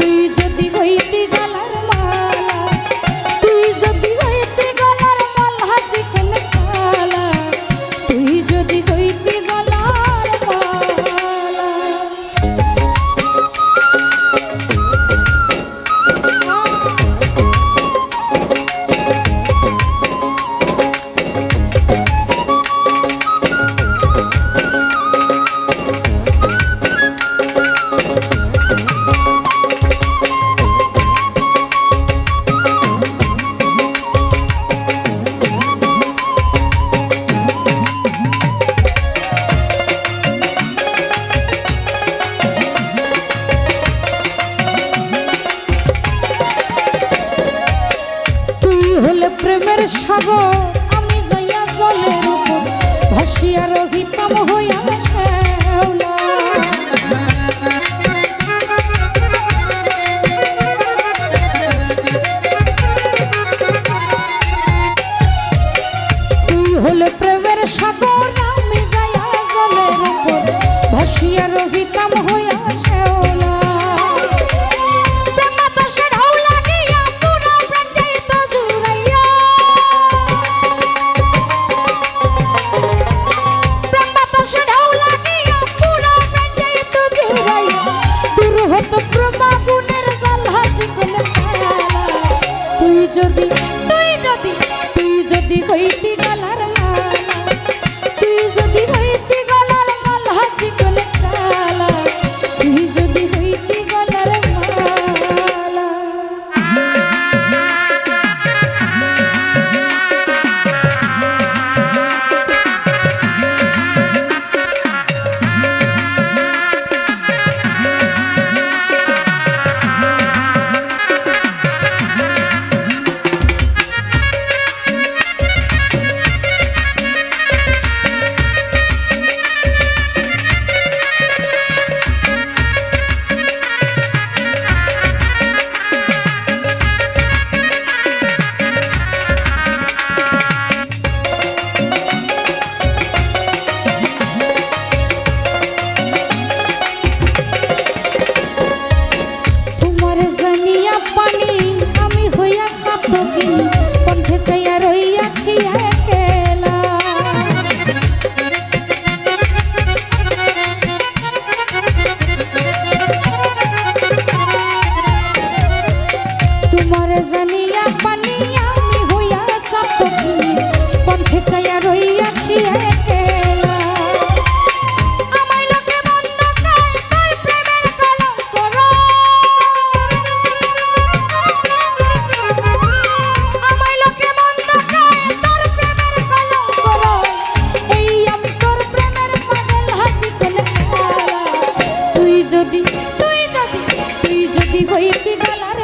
তুই যদি হইয়া খাব আমি যাইয়া জলের ভাসিয়া রহিতাম হয়ে বেলার